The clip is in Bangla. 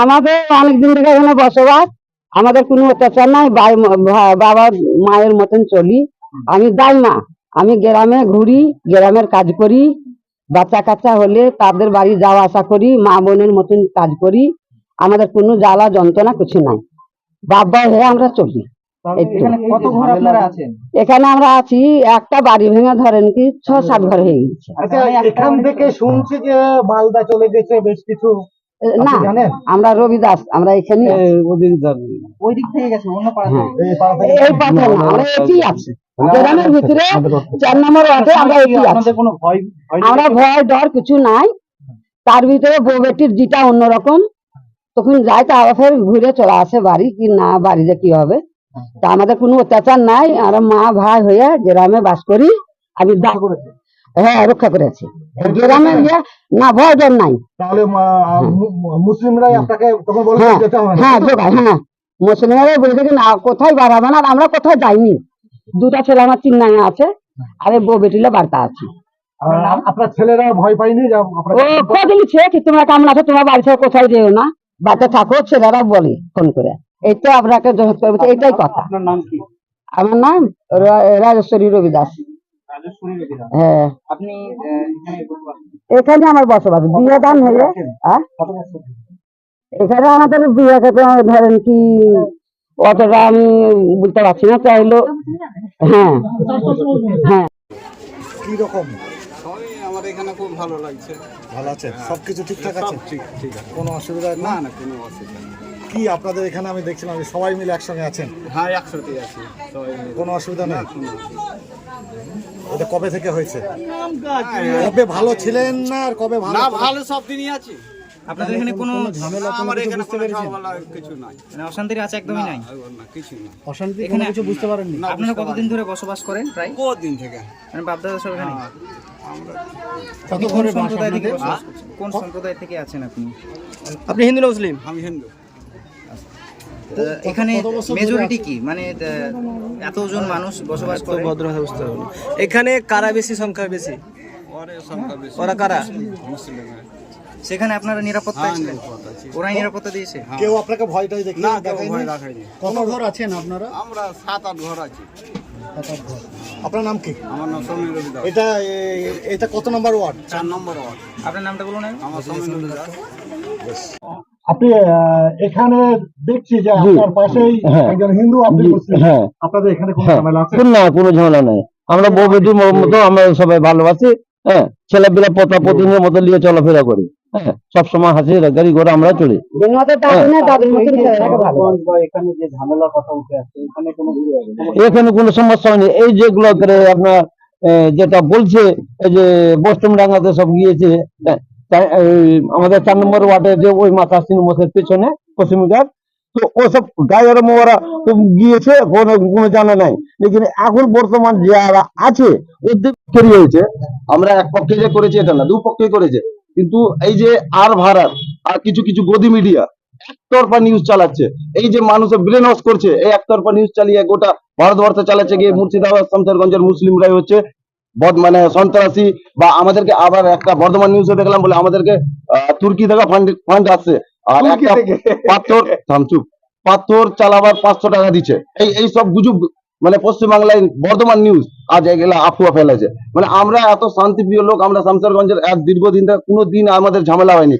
আমাদের অনেকদিন থেকে এখানে বসবাস। আমাদের কোনো অত্যাচার নাই। বাবার মায়ের মতন চলি। আমি যাই না আমি গ্রামে ঘুরি গ্রামের কাজ করি। বাচ্চা কাচ্চা হলে তাদের বাড়ি যাওয়া আসা করি মা বোনের মতন কাজ করি। আমাদের কোনো জ্বালা যন্ত্রণা কিছু নাই। বাবা হয়ে আমরা চলি। এখানে কত ঘর আপনারা আছেন? এখানে আমরা আছি একটা বাড়ি ভেঙে ধরেন কি ছ সাত ঘর হয়ে গেছে। আচ্ছা এখান থেকে শুনছি যে মালদা চলে গেছে বেশ কিছু। না আপনি জানেন? আমরা রবিদাস আমরা এখানে ওই দিক থেকে গেছে অন্য পাড়া হ্যাঁ। এই না আমরা এটি আছি। গ্রামের ভিতরে চার নম্বর ওয়ার্ডে আমরা এটি আছি। ভয় ভয় আমরা ভয় ডর কিছু নাই। তার ভিতরে বউ বেটির জিটা অন্যরকম। তখন যাই তা আবার ফের ঘুরে চলে আসে বাড়ি কি না বাড়িতে কি হবে? তা আমাদের কোনো অত্যাচার নাই আমরা মা ভাই হয়ে গ্রামে বাস করি আমি দা- হ্যাঁ রক্ষা করেছি। গ্রামে না ভয় ডর নাই। তাহলে মুসলিমরাই আপনাকে তখন বলে হ্যাঁ হ্যাঁ হ্যাঁ। মুসলিমরা বলছে কি না কোথায় বাড়াবে না আমরা কোথায় যাইনি। দুটা ছেলে আমার চিন্নায় আছে আরে বউ বেটিলে বার্তা আছে। আপনার ছেলেরা ভয় কি তোমরা কেমন আছো তোমার বাড়ি থেকে কোথায় যেও না। বাচ্চা থাকো ছেলেরা বলে ফোন করে। এই তো আপনাকে জহর করবে তো এইটাই কথা। আপনার নাম কি? আমার নাম রাজেশ্বরী রাজেশ্বরী বেদিরা হ্যাঁ। আপনি এখানে আমার বসবাস। বিয়ে দান হয়ে? হ্যাঁ? এখানে আমাদের বিয়ে ধরেন কি অতটা আমি বুঝতে পারছি না চাইলো হ্যাঁ। হ্যাঁ। কি রকম সবই আমার এখানে খুব ভালো লাগছে। ভালো আছে? সবকিছু ঠিকঠাক আছে? সব ঠিক ঠিক কোনো অসুবিধা না না না কোনো অসুবিধা নেই। কি আপনাদের এখানে আমি দেখছিলাম সবাই মিলে একসঙ্গে আছেন? হ্যাঁ একসাথে আছি সবাই মিলে। কোনো অসুবিধা নেই? এটা কবে থেকে হয়েছে? কবে ভালো ছিলেন না আর কবে ভালো না ভালো সব দিনই আছি। আপনাদের এখানে কোনো ঝামেলা আমার এখানে কোনো ঝামেলা কিছু নাই। মানে অশান্তির আছে একদমই নাই? কিছু না অশান্তি এখানে কিছু বুঝতে পারেননি? না, আপনারা কতদিন ধরে বসবাস করেন প্রায়? কদিন থেকে? মানে বাপদাদা সব এখানে? আমরা আপনি কোন সম্প্রদায় থেকে কোন সম্প্রদায় থেকে আছেন আপনি? আপনি হিন্দু না মুসলিম? আমি হিন্দু। এখানে মেজরিটি কি? মানে এতজন মানুষ বসবাস করে। ভদ্র ভাষা বুঝতে হবে এখানে কারা বেশি সংখ্যা বেশি? ওরে সংখ্যা বেশি। ওরা কারা? সেখানে আপনারা নিরাপত্তা হ্যাঁ ওরাই নিরাপত্তা দিয়েছে? কেউ আপনাকে ভয়টাই দেখি না ভয় কত ঘর আছেন আপনারা? আমরা সাত আট ঘর আছি। আপনার নাম কি? আমার নাম সমীর এটা এটা কত নম্বর ওয়ার্ড? চার নম্বর ওয়ার্ড। আপনার নামটা বলুন আমার সমীর আপনি এখানে দেখছি যে আপনার পাশেই একজন হিন্দু আপনি হ্যাঁ। আপনাদের এখানে কোনো হ্যাঁ। ঝামেলা আছে? কোন না কোনো ঝামেলা নাই। আমরা বউ বেটির মতো আমরা সবাই ভালোবাসি হ্যাঁ। ছেলেপিলা পোতা পতিনের মতো নিয়ে চলাফেরা করি হ্যাঁ। সবসময় হাসি গাড়ি ঘোড়া আমরা চলি। বা এখানে যে ঝামেলার কথা উঠে আসছে এখানে কোনো এখানে কোনো সমস্যা হয়নি। এই যেগুলো করে আপনার আহ, যেটা বলছে এই যে বস্টম ডাঙ্গাতে সব গিয়েছে হ্যাঁ, আমাদের চার নম্বর ওয়ার্ডে যে ওই মাথা সিনেমাসের পেছনে পশ্চিমঘাট তো ওসব গায়ের তো গিয়েছে, কোনো কোনো জানা নাই। লেকিন এখন বর্তমান যারা আছে ওদের হয়েছে। আমরা এক পক্ষে যে করেছি, এটা না দু পক্ষে করেছে। কিন্তু এই যে আর ভাড়ার, আর কিছু কিছু গদি মিডিয়া একতরফা নিউজ চালাচ্ছে। এই যে মানুষের ব্রেন ওয়াশ করছে, এই একতরফা নিউজ চালিয়ে গোটা ভারতবর্ষে চালাচ্ছে গিয়ে মুর্শিদাবাদ শামসারগঞ্জের মুসলিমরাই হচ্ছে। বদ মানে সন্ত্রাসী বা আমাদেরকে আবার একটা বর্ধমান নিউজে দেখলাম বলে আমাদেরকে তুর্কি থেকে ফান্ড ফান্ড আসছে। আর একটা পাথর থামচুপ পাথর চালাবার পাঁচশো টাকা দিচ্ছে। এই এই সব গুজব মানে পশ্চিমবাংলায় বর্ধমান নিউজ আজ এগুলা আফুয়া ফেলেছে মানে আমরা এত শান্তিপ্রিয় লোক আমরা শামসারগঞ্জের এক দীর্ঘদিন কোনো দিন আমাদের ঝামেলা হয়নি।